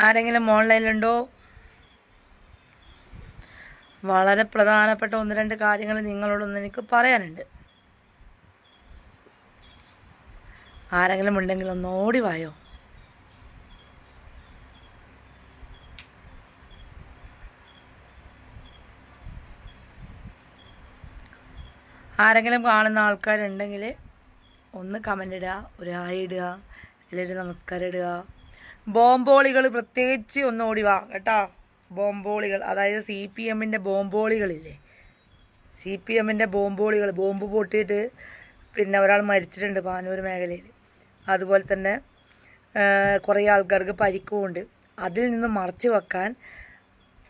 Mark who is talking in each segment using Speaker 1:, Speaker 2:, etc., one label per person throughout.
Speaker 1: ആരെങ്കിലും ഓൺലൈനിലുണ്ടോ? വളരെ പ്രധാനപ്പെട്ട ഒന്ന് രണ്ട് കാര്യങ്ങൾ നിങ്ങളോടൊന്ന് എനിക്ക് പറയാനുണ്ട്. ആരെങ്കിലും ഉണ്ടെങ്കിൽ ഒന്ന് ഓടി വായോ? ആരെങ്കിലും കാണുന്ന ആൾക്കാരുണ്ടെങ്കിൽ ഒന്ന് കമന്റ് ഇടുക ഒരു ഹായ് ഇടുക അല്ലെങ്കിൽ നമസ്കാരം ഇടുക. ബോംബോളികൾ പ്രത്യേകിച്ച് ഒന്ന് ഓടി വാ കേട്ടോ. ബോംബോളികൾ അതായത് സി പി എമ്മിന്റെ ബോംബോളികളില്ലേ? സി പി എമ്മിന്റെ ബോംബോളികൾ ബോംബ് പൊട്ടിയിട്ട് പിന്നെ ഒരാൾ മരിച്ചിട്ടുണ്ട് പാനൂർ മേഖലയിൽ അതുപോലെ തന്നെ കുറേ ആൾക്കാർക്ക് പരിക്കുമുണ്ട്. അതിൽ നിന്ന് മറച്ചു വെക്കാൻ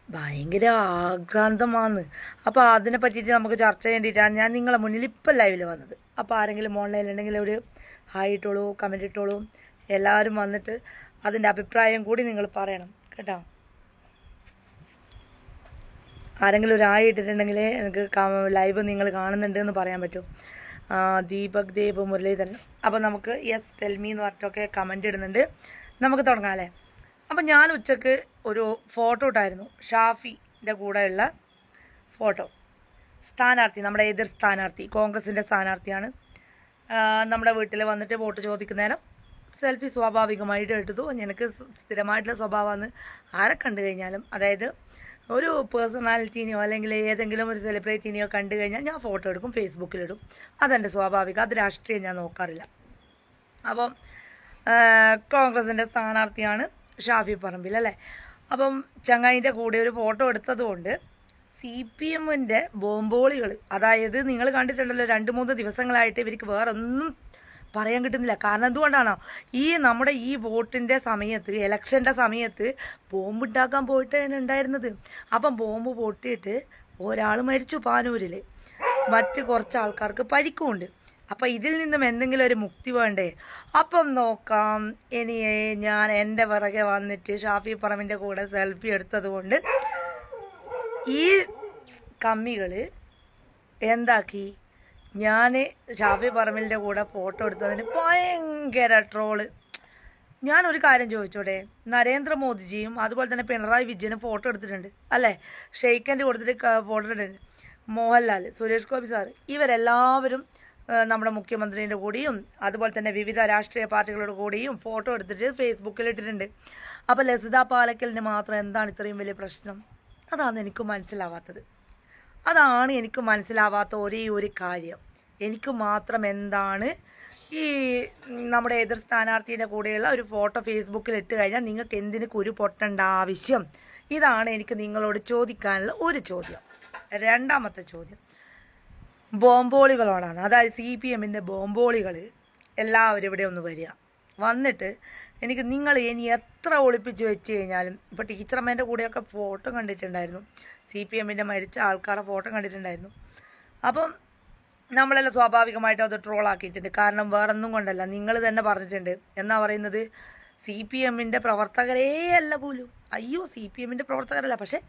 Speaker 1: ഭയങ്കര ആക്രാന്തമാണ് അപ്പോൾ അതിനെ പറ്റിയിട്ട് നമുക്ക് ചർച്ച ചെയ്യേണ്ടിയിട്ടാണ് ഞാൻ നിങ്ങളെ മുന്നിൽ ഇപ്പം ലൈവിൽ വന്നത്. അപ്പോൾ ആരെങ്കിലും ഓൺലൈനിൽ ഉണ്ടെങ്കിൽ ഒരു ഹായ് ഇട്ടോളൂ കമന്റ് ഇട്ടോളൂ. എല്ലാവരും വന്നിട്ട് അതിന്റെ അഭിപ്രായം കൂടി നിങ്ങൾ പറയണം കേട്ടോ? ആരെങ്കിലും ഒരു ആയി ഇട്ടിട്ടുണ്ടെങ്കിൽ എനിക്ക് ലൈവ് നിങ്ങൾ കാണുന്നുണ്ട് എന്ന് പറയാൻ പറ്റും. ദീപക് ദേവ് മുരളീധരൻ. അപ്പോൾ നമുക്ക് യെസ് ടെൽമി എന്ന് പറഞ്ഞിട്ടൊക്കെ കമന്റ് ഇടുന്നുണ്ട്. നമുക്ക് തുടങ്ങാം അല്ലേ? അപ്പം ഞാൻ ഉച്ചയ്ക്ക് ഒരു ഫോട്ടോ ഇട്ടായിരുന്നു ഷാഫിന്റെ കൂടെയുള്ള ഫോട്ടോ സ്ഥാനാർത്ഥി നമ്മുടെ എതിർ സ്ഥാനാർത്ഥി കോൺഗ്രസിന്റെ സ്ഥാനാർത്ഥിയാണ്. നമ്മുടെ വീട്ടിൽ വന്നിട്ട് വോട്ട് ചോദിക്കുന്നേരം സെൽഫി സ്വാഭാവികമായിട്ട് എടുത്തു എനിക്ക് സ്ഥിരമായിട്ടുള്ള സ്വഭാവമാണ് ആരെ കണ്ടു കഴിഞ്ഞാലും അതായത് ഒരു പേഴ്സണാലിറ്റീനെയോ അല്ലെങ്കിൽ ഏതെങ്കിലും ഒരു സെലിബ്രിറ്റീനെയോ കണ്ടു കഴിഞ്ഞാൽ ഞാൻ ഫോട്ടോ എടുക്കും ഫേസ്ബുക്കിലിടും. അതെന്റെ സ്വാഭാവികം. അത് രാഷ്ട്രീയം ഞാൻ നോക്കാറില്ല. അപ്പം കോൺഗ്രസിന്റെ സ്ഥാനാർത്ഥിയാണ് ഷാഫി പറമ്പിൽ അല്ലേ? അപ്പം ചങ്ങായിന്റെ കൂടെ ഒരു ഫോട്ടോ എടുത്തതുകൊണ്ട് സി പി എമ്മിന്റെ ബോംബോളികൾ അതായത് നിങ്ങൾ കണ്ടിട്ടുണ്ടല്ലോ രണ്ട് മൂന്ന് ദിവസങ്ങളായിട്ട് ഇവർക്ക് വേറെ ഒന്നും പറയാൻ കിട്ടുന്നില്ല. കാരണം എന്തുകൊണ്ടാണോ? ഈ നമ്മുടെ ഈ വോട്ടിന്റെ സമയത്ത് ഇലക്ഷന്റെ സമയത്ത് ബോംബ് ഉണ്ടാക്കാൻ പോയിട്ടാണ് ഉണ്ടായിരുന്നത്. അപ്പം ബോംബ് പൊട്ടിയിട്ട് ഒരാൾ മരിച്ചു പാനൂരിൽ മറ്റ് കുറച്ച് ആൾക്കാർക്ക് പരിക്കുമുണ്ട്. അപ്പം ഇതിൽ നിന്നും എന്തെങ്കിലും ഒരു മുക്തി വേണ്ടേ? അപ്പം നോക്കാം. ഇനി ഞാൻ എന്റെ പിറകെ വന്നിട്ട് ഷാഫി പറമ്പിന്റെ കൂടെ സെൽഫി എടുത്തത് കൊണ്ട് ഈ കമ്മികൾ എന്താക്കി? ഞാൻ ഷാഫി പറമ്പിലിന്റെ കൂടെ ഫോട്ടോ എടുത്തതിന് ഭയങ്കര ട്രോൾ ഒരു കാര്യം ചോദിച്ചോടെ നരേന്ദ്രമോദിജിയും അതുപോലെ തന്നെ പിണറായി വിജയനും ഫോട്ടോ എടുത്തിട്ടുണ്ട് അല്ലേ? ഷെയ്ഖന്റെ കൊടുത്തിട്ട് ഫോട്ടോ എടുത്തിട്ടുണ്ട് മോഹൻലാൽ സുരേഷ് ഗോപി സാർ ഇവരെല്ലാവരും നമ്മുടെ മുഖ്യമന്ത്രിന്റെ കൂടിയും അതുപോലെ തന്നെ വിവിധ രാഷ്ട്രീയ പാർട്ടികളുടെ കൂടിയും ഫോട്ടോ എടുത്തിട്ട് ഫേസ്ബുക്കിൽ ഇട്ടിട്ടുണ്ട്. അപ്പോൾ ലസിത പാലക്കലിന് മാത്രം എന്താണ് ഇത്രയും വലിയ പ്രശ്നം? അതാണ് എനിക്ക് മനസ്സിലാവാത്തത്. അതാണ് എനിക്ക് മനസ്സിലാവാത്ത ഒരേ ഒരു കാര്യം. എനിക്ക് മാത്രം എന്താണ് ഈ നമ്മുടെ എതിർ സ്ഥാനാർത്ഥിയുടെ കൂടെയുള്ള ഒരു ഫോട്ടോ ഫേസ്ബുക്കിൽ ഇട്ട് കഴിഞ്ഞാൽ നിങ്ങൾക്ക് എന്തിന് കുരു പൊട്ടേണ്ട ആവശ്യം? ഇതാണ് എനിക്ക് നിങ്ങളോട് ചോദിക്കാനുള്ള ഒരു ചോദ്യം. രണ്ടാമത്തെ ചോദ്യം. ബോംബോളികളോടാണ്. അതായത് സി പി എമ്മിന്റെ ബോംബോളികൾ എല്ലാവരും ഇവിടെ ഒന്ന് വരിക. വന്നിട്ട് എനിക്ക് നിങ്ങൾ ഇനി എത്ര ഒളിപ്പിച്ച് വെച്ച് കഴിഞ്ഞാലും ഇപ്പോൾ ടീച്ചറമ്മേന്റെ കൂടെയൊക്കെ ഫോട്ടോ കണ്ടിട്ടുണ്ടായിരുന്നു. സി പി എമ്മിന്റെ മരിച്ച ആൾക്കാരുടെ ഫോട്ടോ കണ്ടിട്ടുണ്ടായിരുന്നു. അപ്പം നമ്മളെല്ലാം സ്വാഭാവികമായിട്ടും അത് ട്രോളാക്കിയിട്ടുണ്ട് കാരണം വേറൊന്നും കൊണ്ടല്ല. നിങ്ങൾ തന്നെ പറഞ്ഞിട്ടുണ്ട്. എന്നാ പറയുന്നത്? സി പി എമ്മിന്റെ പ്രവർത്തകരേ അല്ല പോലും. അയ്യോ സി പി എമ്മിന്റെ പ്രവർത്തകരല്ല. പക്ഷേ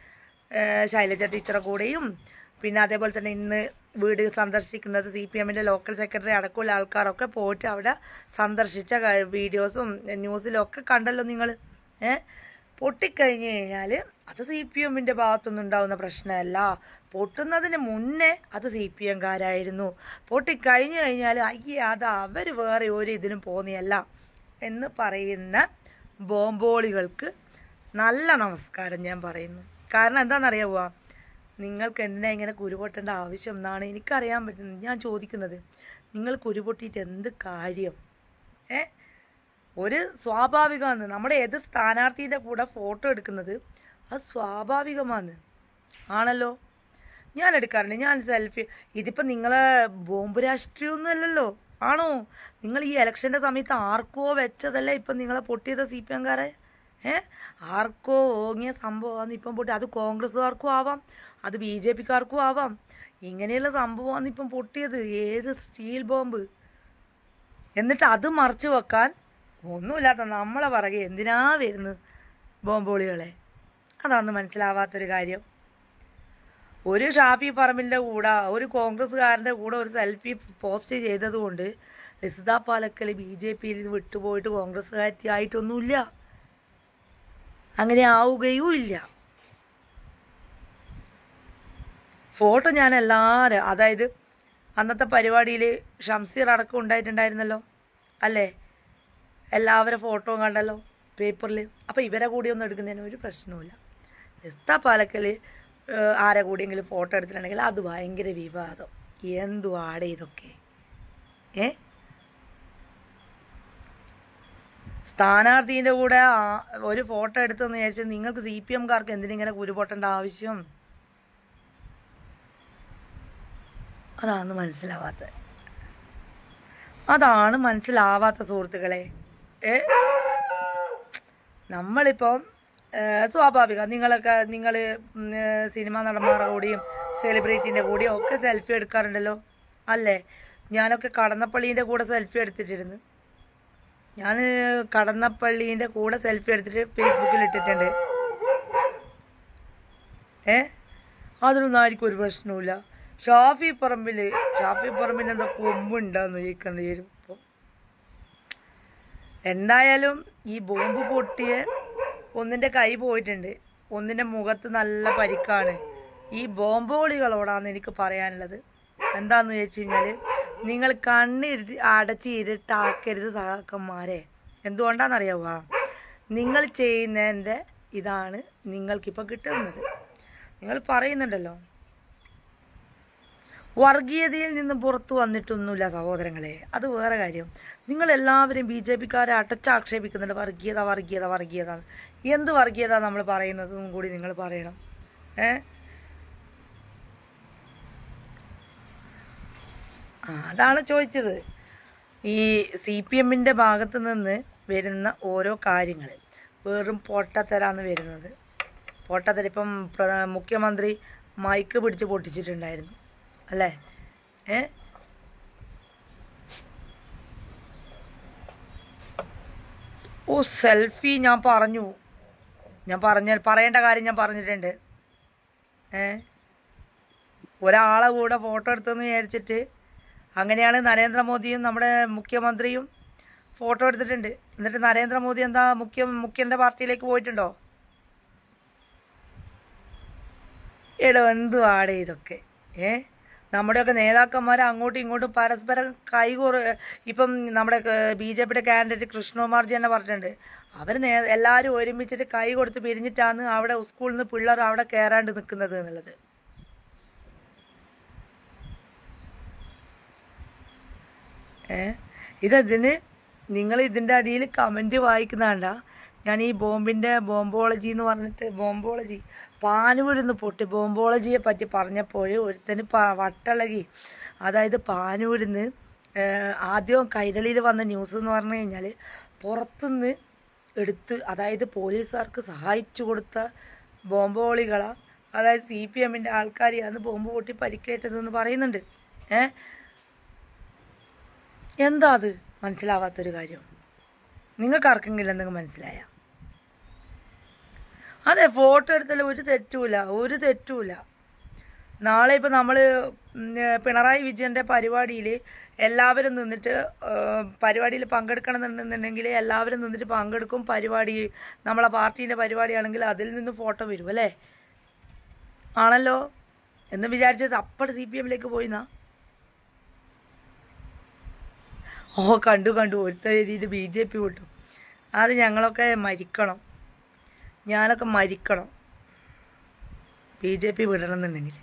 Speaker 1: ശൈലജ ടീച്ചറെ കൂടെയും പിന്നെ അതേപോലെ തന്നെ ഇന്ന് വീട് സന്ദർശിക്കുന്നത് സി പി എമ്മിന്റെ ലോക്കൽ സെക്രട്ടറി അടക്കമുള്ള ആൾക്കാരൊക്കെ പോയിട്ട് അവിടെ സന്ദർശിച്ച വീഡിയോസും ന്യൂസിലൊക്കെ കണ്ടല്ലോ നിങ്ങൾ. ഏഹ് പൊട്ടിക്കഴിഞ്ഞ് കഴിഞ്ഞാൽ അത് സി പി എമ്മിന്റെ ഭാഗത്തുനിന്ന് ഉണ്ടാകുന്ന പ്രശ്നമല്ല. പൊട്ടുന്നതിന് മുന്നേ അത് സി പി എംകാരായിരുന്നു പൊട്ടിക്കഴിഞ്ഞ് കഴിഞ്ഞാൽ അയ്യേ അത് അവർ വേറെ ഒരു ഇതിനും പോന്നിയല്ല എന്ന് പറയുന്ന ബോംബോളികൾക്ക് നല്ല നമസ്കാരം ഞാൻ പറയുന്നു. കാരണം എന്താണെന്നറിയാവുക നിങ്ങൾക്ക് എന്തിനാ ഇങ്ങനെ കുരുപൊട്ടേണ്ട ആവശ്യം എന്നാണ് എനിക്കറിയാൻ പറ്റുന്നത്. ഞാൻ ചോദിക്കുന്നത് നിങ്ങൾ കുരുപൊട്ടിയിട്ട് എന്ത് കാര്യം? ഏ? ഒരു സ്വാഭാവികമാണ്. നമ്മുടെ ഏത് സ്ഥാനാർത്ഥിയുടെ കൂടെ ഫോട്ടോ എടുക്കുന്നത് അത് സ്വാഭാവികമാണ്. ആണല്ലോ? ഞാൻ എടുക്കാറുണ്ട്. ഞാൻ സെൽഫി. ഇതിപ്പോൾ നിങ്ങളെ ബോംബ് രാഷ്ട്രീയമൊന്നും അല്ലല്ലോ. ആണോ? നിങ്ങൾ ഈ ഇലക്ഷന്റെ സമയത്ത് ആർക്കോ വെച്ചതല്ലേ ഇപ്പം നിങ്ങളെ പൊട്ടിയത് സി പി എംകാരെ? ഏ? ആർക്കോ ഓങ്ങിയ സംഭവമാണ് ഇപ്പം പൊട്ടി. അത് കോൺഗ്രസ്സുകാർക്കും ആവാം അത് ബി ജെ പിക്കാർക്കും ആവാം. ഇങ്ങനെയുള്ള സംഭവമാണ് ഇപ്പം പൊട്ടിയത് ഏഴ് സ്റ്റീൽ ബോംബ്. എന്നിട്ട് അത് മറച്ചു വെക്കാൻ ഒന്നുമില്ലാത്ത നമ്മളെ പറകെ എന്തിനാ വരുന്നത് ബോംബോളികളെ അതാണ് മനസ്സിലാവാത്തൊരു കാര്യം. ഒരു ഷാഫി പറമ്പിന്റെ കൂടെ ഒരു കോൺഗ്രസ്സുകാരന്റെ കൂടെ ഒരു സെൽഫി പോസ്റ്റ് ചെയ്തതുകൊണ്ട് ലസിത പാലക്കൽ ബി ജെ പിയിൽ വിട്ടുപോയിട്ട് കോൺഗ്രസ്സുകാരി ആയിട്ടൊന്നുമില്ല അങ്ങനെ ആവുകയും ഇല്ല. ഫോട്ടോ ഞാൻ എല്ലാവരും അതായത് അന്നത്തെ പരിപാടിയിൽ ഷംസീർ അടക്കം ഉണ്ടായിട്ടുണ്ടായിരുന്നല്ലോ അല്ലേ? എല്ലാവരും ഫോട്ടോ കണ്ടല്ലോ പേപ്പറിൽ അപ്പോൾ ഇവരെ കൂടി ഒന്നും എടുക്കുന്നതിന് ഒരു പ്രശ്നവുമില്ല. എസ്താ പാലക്കൽ ആരെ കൂടിയെങ്കിലും ഫോട്ടോ എടുത്തിട്ടുണ്ടെങ്കിൽ അത് ഭയങ്കര വിവാദം. എന്തുവാടെ ഇതൊക്കെ? ഏ? സ്ഥാനാർത്ഥീന്റെ കൂടെ ഒരു ഫോട്ടോ എടുത്തെന്ന് വിചാരിച്ചാൽ നിങ്ങൾക്ക് സി പി എംകാർക്ക് എന്തിനിങ്ങനെ കുരുപൊട്ടേണ്ട ആവശ്യം? അതാണ് മനസ്സിലാവാത്തത്. അതാണ് മനസ്സിലാവാത്ത സുഹൃത്തുക്കളെ. ഏ? നമ്മളിപ്പം സ്വാഭാവികം നിങ്ങളൊക്കെ നിങ്ങൾ സിനിമ നടന്മാരുടെ കൂടിയും സെലിബ്രിറ്റീന്റെ കൂടിയും ഒക്കെ സെൽഫി എടുക്കാറുണ്ടല്ലോ. അല്ലേ? ഞാനൊക്കെ കടന്നപ്പള്ളീന്റെ കൂടെ സെൽഫി എടുത്തിട്ടിരുന്നു. ഞാൻ കടന്നപ്പള്ളീന്റെ കൂടെ സെൽഫി എടുത്തിട്ട് ഫേസ്ബുക്കിൽ ഇട്ടിട്ടുണ്ട്. ഏ? അതിനൊന്നും ആർക്കും ഒരു പ്രശ്നവുമില്ല. ഷാഫി പറമ്പിൽ ഷാഫി പറമ്പിൽ എന്താ കൊമ്പുണ്ടാന്ന് ചോദിക്കേണ്ടി വരും ഇപ്പം. എന്തായാലും ഈ ബോംബ് പൊട്ടിയ ഒന്നിന്റെ കൈ പോയിട്ടുണ്ട്. ഒന്നിന്റെ മുഖത്ത് നല്ല പരിക്കാണ്. ഈ ബോംബോളികളോടാണ് എനിക്ക് പറയാനുള്ളത്. എന്താന്ന് ചോദിച്ചു കഴിഞ്ഞാൽ നിങ്ങൾ കണ്ണ് അടച്ച് ഇരുട്ടാക്കരുത് സഹാക്കന്മാരെ എന്തുകൊണ്ടാണെന്നറിയാവുക നിങ്ങൾ ചെയ്യുന്നതിന്റെ ഇതാണ് നിങ്ങൾക്കിപ്പോൾ കിട്ടുന്നത്. നിങ്ങൾ പറയുന്നുണ്ടല്ലോ വർഗീയതയിൽ നിന്ന് പുറത്തു വന്നിട്ടൊന്നുമില്ല സഹോദരങ്ങളെ. അത് വേറെ കാര്യം. നിങ്ങൾ എല്ലാവരും ബി ജെ പിക്കാരെ അടച്ചാക്ഷേപിക്കുന്നുണ്ട്. വർഗീയത വർഗീയത വർഗീയത. എന്ത് വർഗീയത നമ്മൾ പറയുന്നതെന്നും കൂടി നിങ്ങൾ പറയണം. ഏ? അതാണ് ചോദിച്ചത്. ഈ സി പി എമ്മിന്റെ ഭാഗത്ത് നിന്ന് വരുന്ന ഓരോ കാര്യങ്ങൾ വെറും പൊട്ടത്തരാന്ന് വരുന്നത്. പൊട്ടത്തര ഇപ്പം മുഖ്യമന്ത്രി മൈക്ക് പിടിച്ച് പൊട്ടിച്ചിട്ടുണ്ടായിരുന്നു. അല്ലേ? ഏ? ഓ സെൽഫി ഞാൻ പറഞ്ഞു. ഞാൻ പറഞ്ഞ പറയേണ്ട കാര്യം ഞാൻ പറഞ്ഞിട്ടുണ്ട്. ഏ? ഒരാളെ കൂടെ ഫോട്ടോ എടുത്തെന്ന് വിചാരിച്ചിട്ട് അങ്ങനെയാണ് നരേന്ദ്രമോദിയും നമ്മുടെ മുഖ്യമന്ത്രിയും ഫോട്ടോ എടുത്തിട്ടുണ്ട്. എന്നിട്ട് നരേന്ദ്രമോദി എന്താ മുഖ്യ മുഖ്യന്റെ പാർട്ടിയിലേക്ക് പോയിട്ടുണ്ടോ? എടോ എന്തുവാടേ ഇതൊക്കെ? ഏ? നമ്മുടെയൊക്കെ നേതാക്കന്മാർ അങ്ങോട്ടും ഇങ്ങോട്ടും പരസ്പരം കൈകോറ് ഇപ്പം നമ്മുടെ ബി ജെ പിയുടെ കാൻഡിഡേറ്റ് കൃഷ്ണകുമാർജി തന്നെ പറഞ്ഞിട്ടുണ്ട്. അവർ നേ എല്ലാവരും ഒരുമിച്ചിട്ട് കൈ കൊടുത്ത് പിരിഞ്ഞിട്ടാണ് അവിടെ സ്കൂളിൽ നിന്ന് പിള്ളേർ അവിടെ കയറാണ്ട് നിൽക്കുന്നത് എന്നുള്ളത്. ഇതതിന് നിങ്ങൾ ഇതിന്റെ അടിയിൽ കമന്റ് വായിക്കുന്നതാണ്ട. ഞാൻ ഈ ബോംബിന്റെ ബോംബോളജി എന്ന് പറഞ്ഞിട്ട് ബോംബോളജി പാനൂരിന്ന് പൊട്ടി ബോംബോളജിയെ പറ്റി പറഞ്ഞപ്പോൾ ഒരുത്തന് വട്ടളകി. അതായത് പാനൂരിന്ന് ആദ്യം കൈരളിയിൽ വന്ന ന്യൂസ് എന്ന് പറഞ്ഞു കഴിഞ്ഞാൽ പുറത്തുനിന്ന് എടുത്ത് അതായത് പോലീസുകാർക്ക് സഹായിച്ചു കൊടുത്ത ബോംബോളികളാണ് അതായത് സി പി എമ്മിന്റെ ആൾക്കാരെയാണ് ബോംബ് പൊട്ടി പരിക്കേറ്റതെന്ന് പറയുന്നുണ്ട്. ഏ? എന്താ അത്? മനസ്സിലാവാത്തൊരു കാര്യം. നിങ്ങൾക്ക് ആർക്കെങ്കിലും എന്തെങ്കിലും മനസ്സിലായ? അതെ ഫോട്ടോ എടുത്താൽ ഒരു തെറ്റുമില്ല ഒരു തെറ്റുമില്ല. നാളെ ഇപ്പം നമ്മൾ പിണറായി വിജയന്റെ പരിപാടിയിൽ എല്ലാവരും നിന്നിട്ട് പരിപാടിയിൽ പങ്കെടുക്കണം എന്നുണ്ടെങ്കിൽ എല്ലാവരും നിന്നിട്ട് പങ്കെടുക്കും. പരിപാടി നമ്മളെ പാർട്ടീന്റെ പരിപാടിയാണെങ്കിൽ അതിൽ നിന്ന് ഫോട്ടോ വരും അല്ലേ? ആണല്ലോ? എന്ന് വിചാരിച്ചത് അപ്പടെ സി പി എമ്മിലേക്ക് പോയിന്നാ? ഓ കണ്ടു കണ്ടു. ഒരുത്തർ എഴുതിയിട്ട് ബി ജെ പി വിട്ടു. അത് ഞങ്ങളൊക്കെ മരിക്കണം. ഞാനൊക്കെ മരിക്കണം. ബി ജെ പി വിടണം എന്നുണ്ടെങ്കിൽ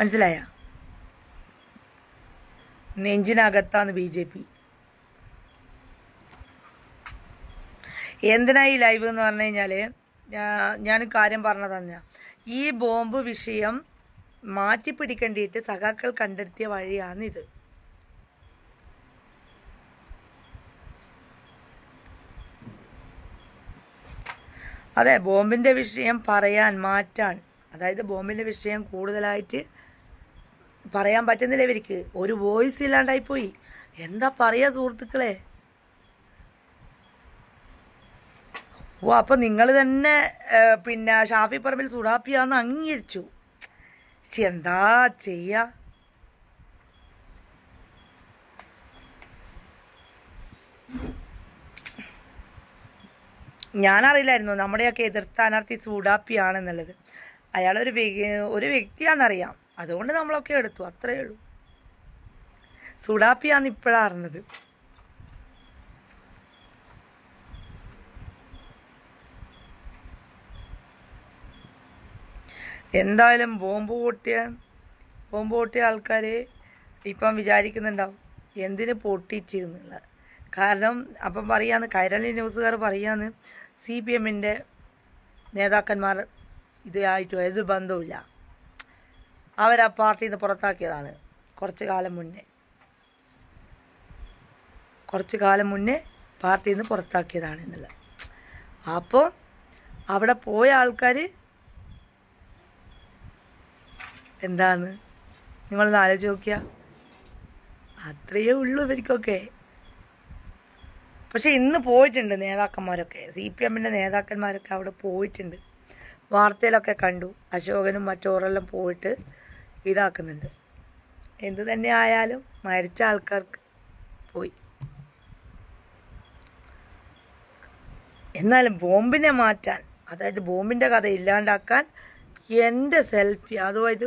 Speaker 1: മനസ്സിലായ? നെഞ്ചിനകത്താണ് ബി ജെ പി. എന്തിനാ ഈ ലൈവ് എന്ന് പറഞ്ഞു കഴിഞ്ഞാൽ ഞാൻ കാര്യം പറഞ്ഞത് തന്നെയാ ഈ ബോംബ് വിഷയം മാറ്റിപ്പിടിക്കേണ്ടിയിട്ട് സഖാക്കൾ കണ്ടെത്തിയ വഴിയാണിത്. അതെ ബോംബിന്റെ വിഷയം പറയാൻ മാറ്റാൻ. അതായത് ബോംബിന്റെ വിഷയം കൂടുതലായിട്ട് പറയാൻ പറ്റുന്നില്ല ഇവർക്ക്. ഒരു വോയിസ് ഇല്ലാണ്ടായി പോയി. എന്താ പറയാ സുഹൃത്തുക്കളെ? ഓ അപ്പൊ നിങ്ങൾ തന്നെ പിന്നെ ഷാഫി പറമ്പിൽ സുഡാപ്പിയാന്ന് അംഗീകരിച്ചു. എന്താ ചെയ്യാ? ഞാനറിയില്ലായിരുന്നു. നമ്മുടെയൊക്കെ എതിർ സ്ഥാനാർത്ഥി സൂഡാപ്പിയാണെന്നുള്ളത് അയാളൊരു ഒരു വ്യക്തിയാണെന്നറിയാം. അതുകൊണ്ട് നമ്മളൊക്കെ എടുത്തു. അത്രയേ ഉള്ളൂ. സുഡാപ്പിയാന്ന് ഇപ്പോഴാണ് അറിഞ്ഞത്. എന്തായാലും ബോംബ് പൊട്ടിയ ബോംബ് പൊട്ടിയ ആൾക്കാർ ഇപ്പം വിചാരിക്കുന്നുണ്ടാവും എന്തിന് പൊട്ടിച്ചെന്നുള്ളത് കാരണം അപ്പം പറയാന്ന് കൈരളി ന്യൂസുകാർ പറയാന്ന് സി പി എമ്മിന്റെ നേതാക്കന്മാർ ഇതായിട്ട് ഒരു ബന്ധവുമില്ല. ആ പാർട്ടിയിൽ നിന്ന് പുറത്താക്കിയതാണ്. കുറച്ച് കാലം മുന്നേ. കുറച്ച് കാലം മുന്നേ പാർട്ടിയിൽ നിന്ന് പുറത്താക്കിയതാണ് എന്നുള്ളത്. അപ്പോൾ അവിടെ പോയ ആൾക്കാർ എന്താണ് നിങ്ങളൊന്ന് ആലോചിച്ച് നോക്കിയ. അത്രയേ ഉള്ളൂ ഇവർക്കൊക്കെ. പക്ഷെ ഇന്ന് പോയിട്ടുണ്ട് നേതാക്കന്മാരൊക്കെ. സി പി എമ്മിന്റെ നേതാക്കന്മാരൊക്കെ അവിടെ പോയിട്ടുണ്ട്. വാർത്തയിലൊക്കെ കണ്ടു. അശോകനും മറ്റോരെല്ലാം പോയിട്ട് ഇതാക്കുന്നുണ്ട്. എന്തു തന്നെ ആയാലും മരിച്ച ആൾക്കാർക്ക് പോയി. എന്നാലും ബോംബിനെ മാറ്റാൻ അതായത് ബോംബിന്റെ കഥ ഇല്ലാണ്ടാക്കാൻ എന്റെ സെൽഫി അതായത്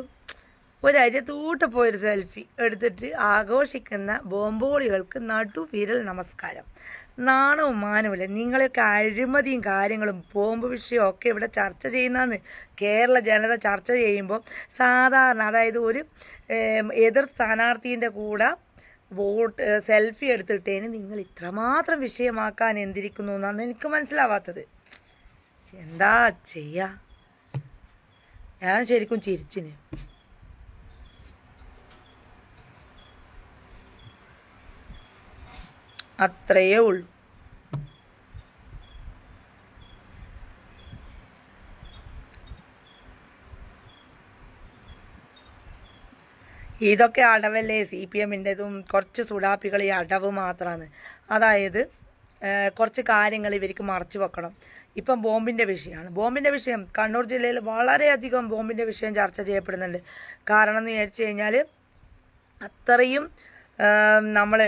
Speaker 1: ഒരരിയത്തൂട്ട് പോയൊരു സെൽഫി എടുത്തിട്ട് ആഘോഷിക്കുന്ന ബോംബോളികൾക്ക് നടുവിരൽ നമസ്കാരം. നാണവും മാനവുമില്ല നിങ്ങളെയൊക്കെ അഴിമതിയും കാര്യങ്ങളും ബോംബ് വിഷയവും ഒക്കെ ഇവിടെ ചർച്ച ചെയ്യുന്നതെന്ന് കേരള ജനത ചർച്ച ചെയ്യുമ്പോൾ സാധാരണ അതായത് ഒരു എതിർ സ്ഥാനാർത്ഥീന്റെ കൂടെ വോട്ട് സെൽഫി എടുത്തിട്ടേന് നിങ്ങൾ ഇത്രമാത്രം വിഷയമാക്കാൻ എന്തിരിക്കുന്നു എന്നാണ് എനിക്ക് മനസ്സിലാവാത്തത്. എന്താ ചെയ്യാ? ഞാൻ ശരിക്കും ചിരിച്ചിന്. അത്രയേ ഉള്ളൂ. ഇതൊക്കെ അടവല്ലേ സി പി എമ്മിന്റെതും കുറച്ച് സുഡാപ്പികൾ ഈ അടവ് മാത്രമാണ് അതായത് കുറച്ച് കാര്യങ്ങൾ ഇവർക്ക് മറച്ചു വെക്കണം. ഇപ്പം ബോംബിന്റെ വിഷയമാണ്. ബോംബിന്റെ വിഷയം കണ്ണൂർ ജില്ലയിൽ വളരെയധികം ബോംബിന്റെ വിഷയം ചർച്ച ചെയ്യപ്പെടുന്നുണ്ട്. കാരണം എന്ന് വിചാരിച്ചു കഴിഞ്ഞാൽ അത്രയും നമ്മൾ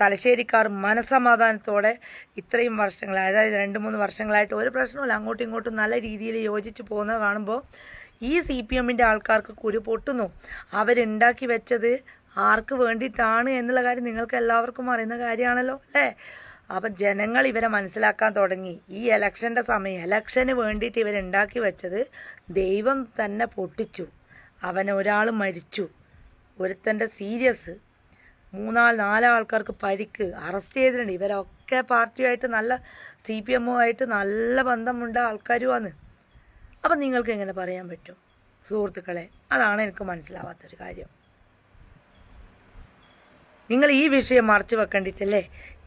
Speaker 1: തലശ്ശേരിക്കാർ മനസമാധാനത്തോടെ ഇത്രയും വർഷങ്ങൾ അതായത് രണ്ട് മൂന്ന് വർഷങ്ങളായിട്ട് ഒരു പ്രശ്നമില്ല അങ്ങോട്ടും ഇങ്ങോട്ടും നല്ല രീതിയിൽ യോജിച്ച് പോകുന്നത് കാണുമ്പോൾ ഈ സി പി എമ്മിന്റെ ആൾക്കാർക്ക് കുരു പൊട്ടുന്നു. അവരുണ്ടാക്കി വെച്ചത് ആർക്ക് വേണ്ടിയിട്ടാണ് എന്നുള്ള കാര്യം നിങ്ങൾക്ക് എല്ലാവർക്കും അറിയുന്ന കാര്യമാണല്ലോ അല്ലേ? അപ്പം ജനങ്ങൾ ഇവരെ മനസ്സിലാക്കാൻ തുടങ്ങി. ഈ ഇലക്ഷന്റെ സമയം ഇലക്ഷന് വേണ്ടിയിട്ട് ഇവരുണ്ടാക്കി വെച്ചത് ദൈവം തന്നെ പൊട്ടിച്ചു. അവൻ ഒരാൾ മരിച്ചു. ഒരുത്തന്റെ സീരിയസ് മൂന്നാൾ നാല് ആൾക്കാർക്ക് പരിക്ക്. അറസ്റ്റ് ചെയ്തിട്ടുണ്ട്. ഇവരൊക്കെ പാർട്ടിയുമായിട്ട് നല്ല സി പി എമ്മുമായിട്ട് നല്ല ബന്ധമുണ്ട ആൾക്കാരുമാണ് അപ്പം നിങ്ങൾക്ക് എങ്ങനെ പറയാൻ പറ്റും സുഹൃത്തുക്കളെ? അതാണ് എനിക്ക് മനസ്സിലാവാത്തൊരു കാര്യം. നിങ്ങൾ ഈ വിഷയം മറച്ചു വെക്കേണ്ടിട്ടല്ലേ?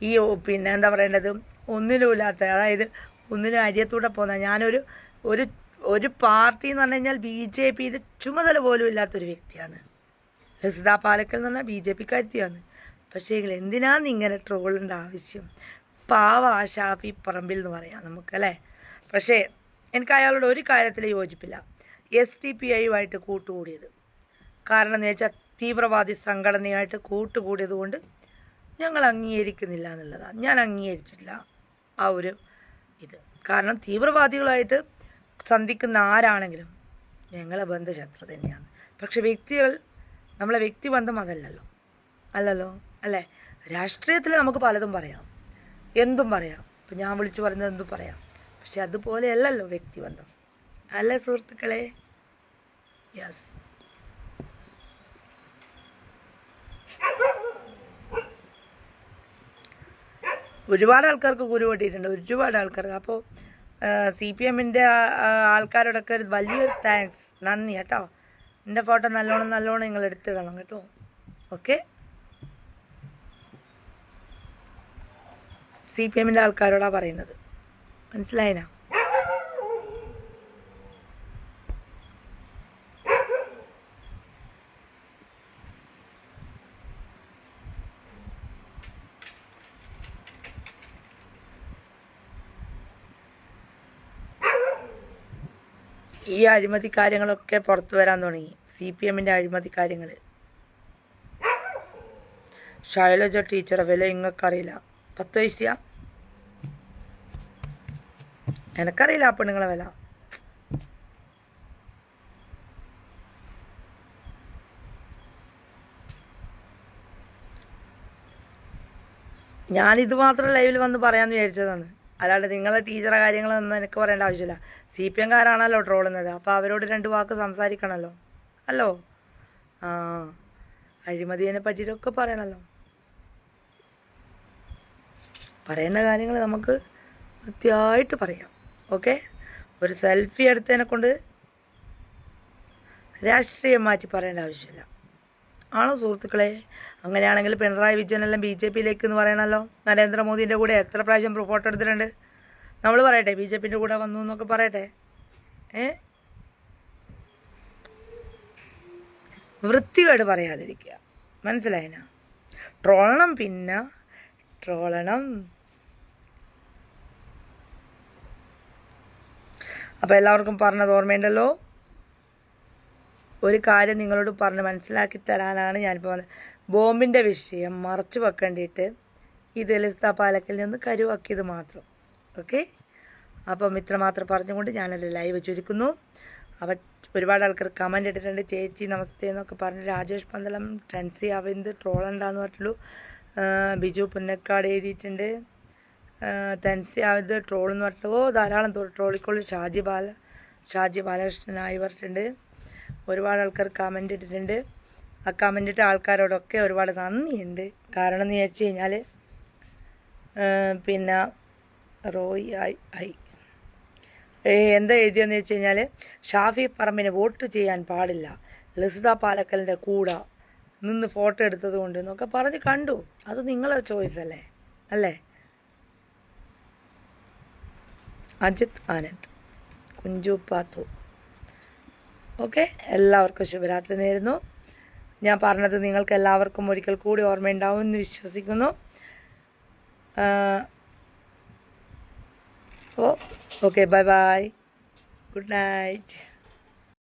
Speaker 1: ഈ പിന്നെ എന്താ പറയേണ്ടത്? ഒന്നിലുമില്ലാത്ത അതായത് ഒന്നിനും അരിയത്തൂടെ പോകുന്ന ഞാനൊരു ഒരു ഒരു പാർട്ടി എന്ന് പറഞ്ഞു കഴിഞ്ഞാൽ ബി ജെ പിയിൽ ചുമതല പോലും ഇല്ലാത്തൊരു വ്യക്തിയാണ്. ലസിത പാലക്കൽ എന്ന് പറഞ്ഞാൽ ബി ജെ പിക്കാരത്തിയാണ്. പക്ഷേ എന്തിനാണ് ഇങ്ങനെ ട്രോളിന്റെ ആവശ്യം? പാവ ഷാഫി പറമ്പിൽ എന്ന് പറയാം നമുക്കല്ലേ പക്ഷേ എനിക്ക് അയാളോട് ഒരു കാര്യത്തിൽ യോജിപ്പില്ല. എസ് ടി പി ഐയുമായിട്ട് കൂട്ടുകൂടിയത്. കാരണം എന്ന് വെച്ചാൽ തീവ്രവാദി സംഘടനയായിട്ട് കൂട്ടുകൂടിയത് കൊണ്ട് ഞങ്ങൾ അംഗീകരിക്കുന്നില്ല എന്നുള്ളതാണ് ഞാൻ അംഗീകരിച്ചിട്ടില്ല ആ ഒരു ഇത്. കാരണം തീവ്രവാദികളായിട്ട് സന്ധിക്കുന്ന ആരാണെങ്കിലും ഞങ്ങളെ ബന്ധശത്രു തന്നെയാണ്. പക്ഷെ വ്യക്തികൾ നമ്മളെ വ്യക്തിബന്ധം അതല്ലല്ലോ അല്ലല്ലോ? അല്ലേ? രാഷ്ട്രീയത്തിൽ നമുക്ക് പലതും പറയാം. എന്തും പറയാം. ഇപ്പം ഞാൻ വിളിച്ചു പറഞ്ഞത് എന്തും പറയാം. പക്ഷെ അതുപോലെയല്ലല്ലോ വ്യക്തിബന്ധം അല്ലേ സുഹൃത്തുക്കളെ? യെസ് ഒരുപാട് ആൾക്കാർക്ക് കുരു പൊട്ടിയിട്ടുണ്ട് ഒരുപാട് ആൾക്കാർക്ക്. അപ്പോൾ സി പി എമ്മിന്റെ ആൾക്കാരോടൊക്കെ വലിയൊരു താങ്ക്സ് നന്ദി കേട്ടോ. എന്റെ ഫോട്ടോ നല്ലോണം നല്ലോണം നിങ്ങൾ എടുത്തിടണം കേട്ടോ. ഓക്കെ സി പി എമ്മിന്റെ ആൾക്കാരോടാണ് പറയുന്നത്. മനസ്സിലായിനാ? ഈ അഴിമതി കാര്യങ്ങളൊക്കെ പുറത്തു വരാൻ തുടങ്ങി. സി പി എമ്മിന്റെ അഴിമതി കാര്യങ്ങൾ ശൈലജ ടീച്ചറെ വില ഇങ്ങക്കറിയില്ല. പത്ത് പൈസയാ എനക്കറിയില്ല ആ പെണ്ണുങ്ങളെ വില. ഞാനിത് മാത്രം ലൈവിൽ വന്ന് പറയാമെന്ന് വിചാരിച്ചതാണ്. അല്ലാണ്ട് നിങ്ങളെ ടീച്ചറെ കാര്യങ്ങളൊന്നും എനിക്ക് പറയേണ്ട ആവശ്യമില്ല. സി പി എംകാരാണല്ലോ ട്രോളുന്നത്. അപ്പോൾ അവരോട് രണ്ട് വാക്ക് സംസാരിക്കണമല്ലോ അല്ലോ? ആ അഴിമതിയെ പറ്റിയിട്ടൊക്കെ പറയണമല്ലോ പറയുന്ന കാര്യങ്ങൾ നമുക്ക് വൃത്തിയായിട്ട് പറയാം. ഓക്കെ? ഒരു സെൽഫി എടുത്തതിനെ കൊണ്ട് രാഷ്ട്രീയം മാറ്റി പറയേണ്ട ആവശ്യമില്ല. ആണോ സുഹൃത്തുക്കളെ? അങ്ങനെയാണെങ്കിൽ പിണറായി വിജയനെല്ലാം ബി ജെ പിയിലേക്ക് എന്ന് പറയണമല്ലോ നരേന്ദ്രമോദിന്റെ കൂടെ എത്ര പ്രാവശ്യം ഫോട്ടോ എടുത്തിട്ടുണ്ട്? നമ്മൾ പറയട്ടെ ബി ജെ പിന്റെ കൂടെ വന്നു എന്നൊക്കെ പറയട്ടെ. ഏ? വൃത്തികേട് പറയാതിരിക്കുക. മനസ്സിലായിന? ട്രോളണം പിന്നെ ട്രോളണം. അപ്പോൾ എല്ലാവർക്കും പറഞ്ഞത് ഓർമ്മയുണ്ടല്ലോ? ഒരു കാര്യം നിങ്ങളോട് പറഞ്ഞ് മനസ്സിലാക്കി തരാനാണ് ഞാനിപ്പോൾ വന്നത്. ബോംബിന്റെ വിഷയം മറച്ചു വെക്കേണ്ടിയിട്ട് ഇത് ലളിത പാലക്കിൽ നിന്ന് കരുവാക്കിയത് മാത്രം. ഓക്കെ? അപ്പം ഇത്ര മാത്രം പറഞ്ഞുകൊണ്ട് ഞാനൊരു ലൈവ് ചുരുക്കുന്നു. അപ്പം ഒരുപാട് ആൾക്കാർ കമന്റ് ഇട്ടിട്ടുണ്ട്. ചേച്ചി നമസ്തേ എന്നൊക്കെ പറഞ്ഞു രാജേഷ് പന്തളം ട്രൻസി അവന്ത് ട്രോളുണ്ടാന്ന് പറഞ്ഞിട്ടുള്ളൂ. ബിജു പുന്നക്കാട് എഴുതിയിട്ടുണ്ട്. തെൻസി അവിന്ദ് ട്രോൾ എന്ന് പറഞ്ഞിട്ട് ഓ ധാരാളം ട്രോളിക്കോളി ഷാജി ബാല ഷാജി ബാലകൃഷ്ണനായി പറഞ്ഞിട്ടുണ്ട്. ഒരുപാട് ആൾക്കാർ കമന്റ് ഇട്ടിട്ടുണ്ട്. ആ കമന്റ് ഇട്ട ആൾക്കാരോടൊക്കെ ഒരുപാട് നന്ദിയുണ്ട്. കാരണം എന്ന് വിചാരിച്ചു കഴിഞ്ഞാൽ പിന്നെ റോയ് ഐ ഐ എന്താ എഴുതിയെന്ന് വെച്ച് കഴിഞ്ഞാൽ ഷാഫി പറമ്പിന് വോട്ട് ചെയ്യാൻ പാടില്ല. ലസിത പാലക്കലിന്റെ കൂടെ നിന്ന് ഫോട്ടോ എടുത്തത് കൊണ്ട് എന്നൊക്കെ പറഞ്ഞ് കണ്ടു. അത് നിങ്ങളെ ചോയ്സ് അല്ലേ? അല്ലേ? അജിത് ആനന്ദ് കുഞ്ചു പാത്തു. ഓക്കെ? എല്ലാവർക്കും ശുഭരാത്രി നേരുന്നു. ഞാൻ പറഞ്ഞത് നിങ്ങൾക്ക് എല്ലാവർക്കും ഒരിക്കൽ കൂടി ഓർമ്മയുണ്ടാവും എന്ന് വിശ്വസിക്കുന്നു. ഓ okay bye bye. Good night.